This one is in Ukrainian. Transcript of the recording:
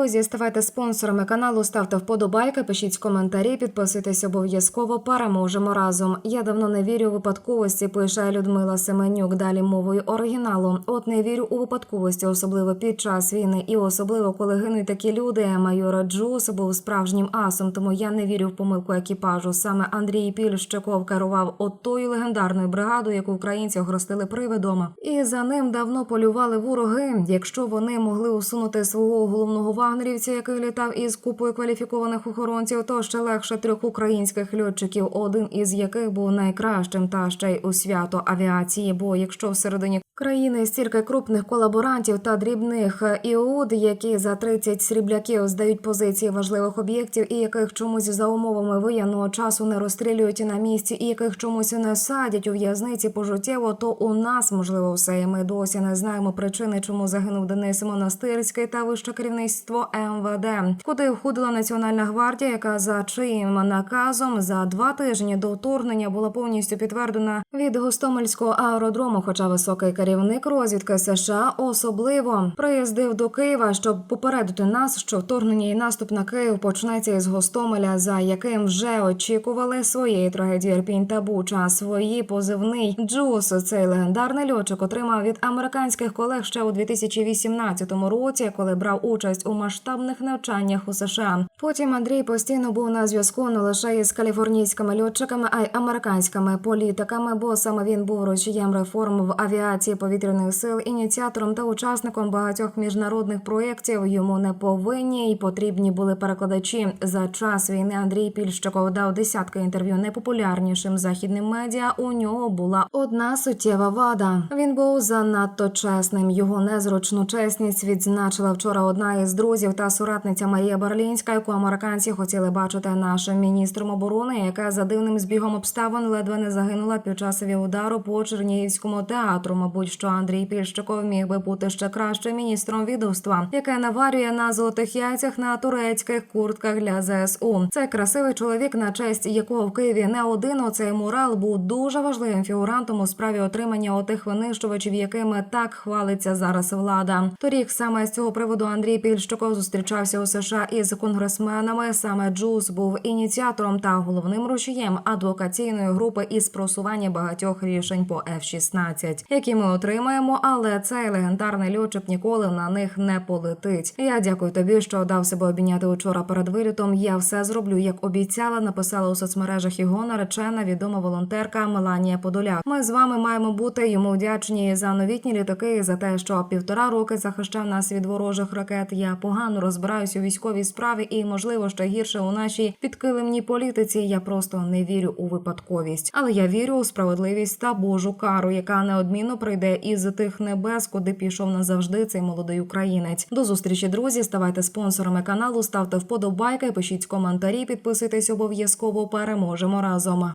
Друзі, ставайте спонсорами каналу, ставте вподобайки, пишіть коментарі, підписуйтесь обов'язково. Переможемо разом. Я давно не вірю у випадковості. Пише Людмила Семенюк. Далі мовою оригіналу. От не вірю у випадковості, особливо під час війни, і особливо коли гинуть такі люди. Майор Джус був справжнім асом, тому я не вірю в помилку екіпажу. Саме Андрій Пільщиков керував отою легендарною бригадою, яку українці огростили привидом. І за ним давно полювали вороги. Якщо вони могли усунути свого головного вагнерівця, який літав із купою кваліфікованих охоронців, то ще легше трьох українських льотчиків, один із яких був найкращим та ще й у свято авіації. Бо якщо всередині країни стільки крупних колаборантів та дрібних іуд, які за 30 срібляків здають позиції важливих об'єктів, і яких чомусь за умовами воєнного часу не розстрілюють на місці, і яких чомусь не садять у в'язниці пожиттєво, то у нас можливо все. І ми досі не знаємо причини, чому загинув Денис Монастирський та вище керівництво МВД, куди входила Національна гвардія, яка за чиїм наказом за два тижні до вторгнення була повністю підтверджена від Гостомельського аеродрому. Хоча високий керівник розвідки США особливо приїздив до Києва, щоб попередити нас, що вторгнення і наступ на Київ почнеться із Гостомеля, за яким вже очікували своєї трагедії Ірпінь та Буча. Свої позивний Джус, цей легендарний льотчик, отримав від американських колег ще у 2018 році, коли брав участь у масштабних навчаннях у США. Потім Андрій постійно був на зв'язку не лише із каліфорнійськими льотчиками, а й американськими політиками, бо саме він був рушієм реформ в авіації повітряних сил, ініціатором та учасником багатьох міжнародних проєктів. Йому не повинні і потрібні були перекладачі. За час війни Андрій Пільщиков дав десятки інтерв'ю найпопулярнішим західним медіа. У нього була одна суттєва вада. Він був занадто чесним. Його незручну чесність відзначила вчора одна із друзів та соратниця Марія Барлінська, яку американці хотіли бачити нашим міністром оборони, яка за дивним збігом обставин ледве не загинула під час авіаудару по Чернігівському театру. Мабуть, що Андрій Пільщиков міг би бути ще кращим міністром відомства, яке наварює на золотих яйцях на турецьких куртках для ЗСУ. Це красивий чоловік, на честь якого в Києві не один оцей мурал був дуже важливим фігурантом у справі отримання отих винищувачів, якими так хвалиться зараз влада. Торік саме з цього приводу Андрій Пільщиков зустрічався у США із конгресменами. Саме Джус був ініціатором та головним рушієм адвокаційної групи із просування багатьох рішень по F-16, які ми отримаємо, але цей легендарний льотчик ніколи на них не полетить. Я дякую тобі, що дав себе обійняти учора перед вилітом. Я все зроблю, як обіцяла. Написала у соцмережах його наречена відома волонтерка Меланія Подоляк. Ми з вами маємо бути йому вдячні за новітні літаки, і за те, що півтора роки захищав нас від ворожих ракет. Я погано розбираюсь у військовій справі і, можливо, ще гірше у нашій підкилимній політиці. Я просто не вірю у випадковість, але я вірю у справедливість та Божу кару, яка неодмінно прийде із тих небес, куди пішов назавжди цей молодий українець. До зустрічі, друзі. Ставайте спонсорами каналу, ставте вподобайки, пишіть коментарі, підписуйтесь обов'язково. Переможемо разом.